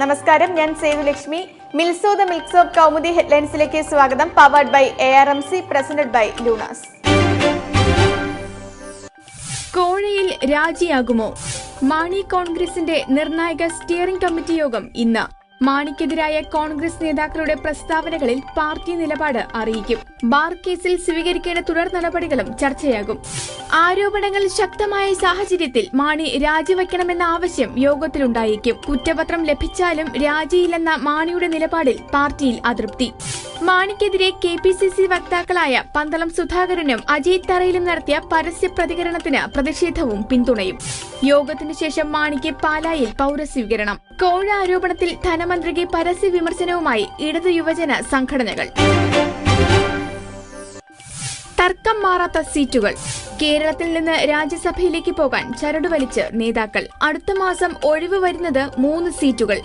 നമസ്കാരം ഞാൻ സേതുലക്ഷ്മി. മിൽസോ ദ മിൽക്സ് ഓഫ് കൗമുദി ഹെഡ്ലൈൻസിലേക്ക് സ്വാഗതം. Powered by A R M C presented by Luna's കോഴയിൽ രാജിയാകുമോ? മാണി കോൺഗ്രസിന്റെ നിർണായക സ്റ്റിയറിംഗ് കമ്മിറ്റി യോഗം ഇന്ന്. മാണിക്കെതിരായ കോൺഗ്രസ് നേതാക്കളുടെ പ്രസ്താവനകളിൽ പാർട്ടി നിലപാട് അറിയിക്കും. ബാർ കേസിൽ സ്വീകരിക്കേണ്ട തുടർ നടപടികളും ചർച്ചയാകും. ആരോപണങ്ങൾ ശക്തമായ സാഹചര്യത്തിൽ മാണി രാജിവെക്കണമെന്ന ആവശ്യം യോഗത്തിലുണ്ടായേക്കും കുറ്റപത്രം ലഭിച്ചാലും രാജിയില്ലെന്ന മാണിയുടെ നിലപാടിൽ പാർട്ടിയിൽ അതൃപ്തി. മാണിക്കെതിരെ കെ പി സി സി വക്താക്കളായ പന്തളം സുധാകരനും അജയ് തറയിലും നടത്തിയ പരസ്യ പ്രതികരണത്തിന് പ്രതിഷേധവും പിന്തുണയും. യോഗത്തിനു ശേഷം മാണിക്ക് പാലായിൽ പൗരസ്വീകരണം. കോഴ ആരോപണത്തിൽ ധനമന്ത്രിക്ക് പരസ്യ വിമർശനവുമായി ഇടതു യുവജന സംഘടനകൾ. തർക്കം മാറാത്ത സീറ്റുകൾ. കേരളത്തിൽ നിന്ന് രാജ്യസഭയിലേക്ക് പോകാൻ ചരട് വലിച്ച് നേതാക്കൾ. അടുത്ത മാസം ഒഴിവ് വരുന്നത് മൂന്ന് സീറ്റുകൾ.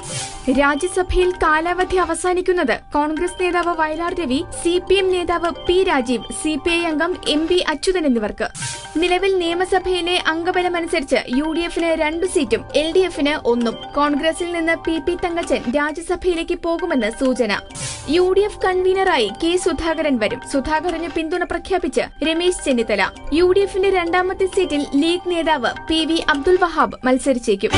രാജ്യസഭയിൽ കാലാവധി അവസാനിക്കുന്നത് കോൺഗ്രസ് നേതാവ് Vayalar Ravi C P M നേതാവ് P Rajeev C P I അംഗം എം പി അച്യുതൻ എന്നിവർക്ക്. നിലവിൽ നിയമസഭയിലെ അംഗബലമനുസരിച്ച് യു ഡി എഫിന് രണ്ടു സീറ്റും എൽ ഡി എഫിന് ഒന്നും. കോൺഗ്രസിൽ നിന്ന് പി പി തങ്കച്ചൻ രാജ്യസഭയിലേക്ക് പോകുമെന്ന് സൂചന. യു ഡി എഫ് കൺവീനറായി കെ സുധാകരൻ വരും. സുധാകരന് പിന്തുണ പ്രഖ്യാപിച്ച് രമേശ് ചെന്നിത്തല. യു ഡി എഫിന്റെ രണ്ടാമത്തെ സീറ്റിൽ ലീഗ് നേതാവ് പി വി അബ്ദുൽ വഹാബ് മത്സരിച്ചേക്കും.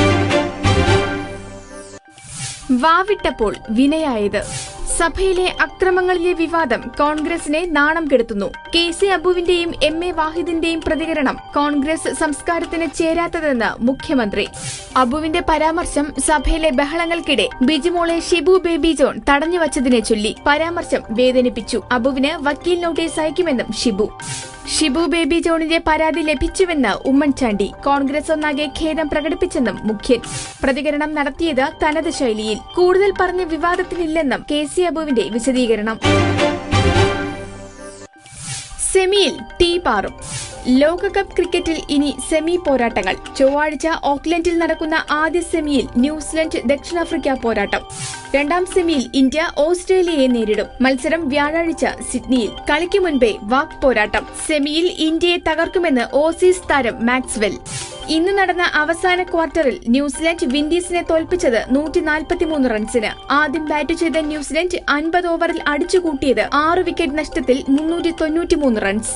വാവിട്ടപ്പോൾ വിനയായത്. സഭയിലെ അക്രമങ്ങളിലെ വിവാദം കോൺഗ്രസിനെ നാണം കെടുത്തുന്നു. കെ സി അബുവിന്റെയും എം എ വാഹിദിന്റെയും പ്രതികരണം കോൺഗ്രസ് സംസ്കാരത്തിന് ചേരാത്തതെന്ന് മുഖ്യമന്ത്രി. അബുവിന്റെ പരാമർശം സഭയിലെ ബഹളങ്ങൾക്കിടെ ബിജിമോളെ ഷിബു ബേബി ജോൺ തടഞ്ഞുവച്ചതിനെ ചൊല്ലി പരാമർശം വേദനിപ്പിച്ചു. അബുവിന് വക്കീൽ നോട്ടീസ് അയക്കുമെന്നും ഷിബു. ഷിബു ബേബി ജോണിന്റെ പരാതി ലഭിച്ചുവെന്ന് ഉമ്മൻചാണ്ടി. കോൺഗ്രസ് ഒന്നാകെ ഖേദം പ്രകടിപ്പിച്ചെന്നും മുഖ്യൻ. പ്രതികരണം നടത്തിയത് തനത് ശൈലിയിൽ. കൂടുതൽ പറഞ്ഞ വിവാദത്തിനില്ലെന്നും കെ സി അബുവിന്റെ വിശദീകരണം. സെമിയിൽ ടീ പാറും. ലോകകപ്പ് ക്രിക്കറ്റിൽ ഇനി സെമി പോരാട്ടങ്ങൾ. ചൊവ്വാഴ്ച ഓക്ലൻഡിൽ നടക്കുന്ന ആദ്യ സെമിയിൽ ന്യൂസിലൻഡ് ദക്ഷിണാഫ്രിക്ക പോരാട്ടം. രണ്ടാം സെമിയിൽ ഇന്ത്യ ഓസ്ട്രേലിയയെ നേരിടും. മത്സരം വ്യാഴാഴ്ച സിഡ്നിയിൽ. കളിക്ക് മുൻപേ വാക് പോരാട്ടം. സെമിയിൽ ഇന്ത്യയെ തകർക്കുമെന്ന് ഓസീസ് താരം മാക്സ്വെൽ. ഇന്ന് നടന്ന അവസാന ക്വാർട്ടറിൽ ന്യൂസിലൻഡ് വിൻഡീസിനെ തോൽപ്പിച്ചത് നൂറ്റി നാൽപ്പത്തിമൂന്ന് റൺസിന്. ആദ്യം ബാറ്റ് ചെയ്ത ന്യൂസിലൻഡ് അൻപത് ഓവറിൽ അടിച്ചുകൂട്ടിയത് ആറ് വിക്കറ്റ് നഷ്ടത്തിൽ മുന്നൂറ്റി തൊണ്ണൂറ്റിമൂന്ന് റൺസ്.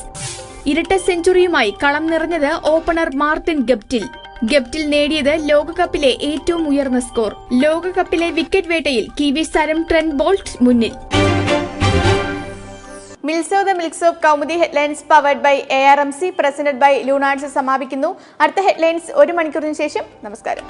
ഇരട്ട സെഞ്ചുറിയുമായി കളം നിറഞ്ഞത് ഓപ്പണർ മാർട്ടിൻ ഗപ്റ്റിൽ. ഗപ്റ്റിൽ നേടിയത് ലോകകപ്പിലെ ഏറ്റവും ഉയർന്ന സ്കോർ. ലോകകപ്പിലെ വിക്കറ്റ് വേട്ടയിൽ കിവീസ് താരം ട്രെന്റ് ബോൾട്ട് മുന്നിൽ. മിൽസോ the milks Kaumudi headlines powered by A R M C presented by ലൂണാർട്സ് സമാപിക്കുന്നു. അടുത്ത ഹെഡ്ലൈൻസ് ഒരു മണിക്കൂറിന് ശേഷം. നമസ്കാരം.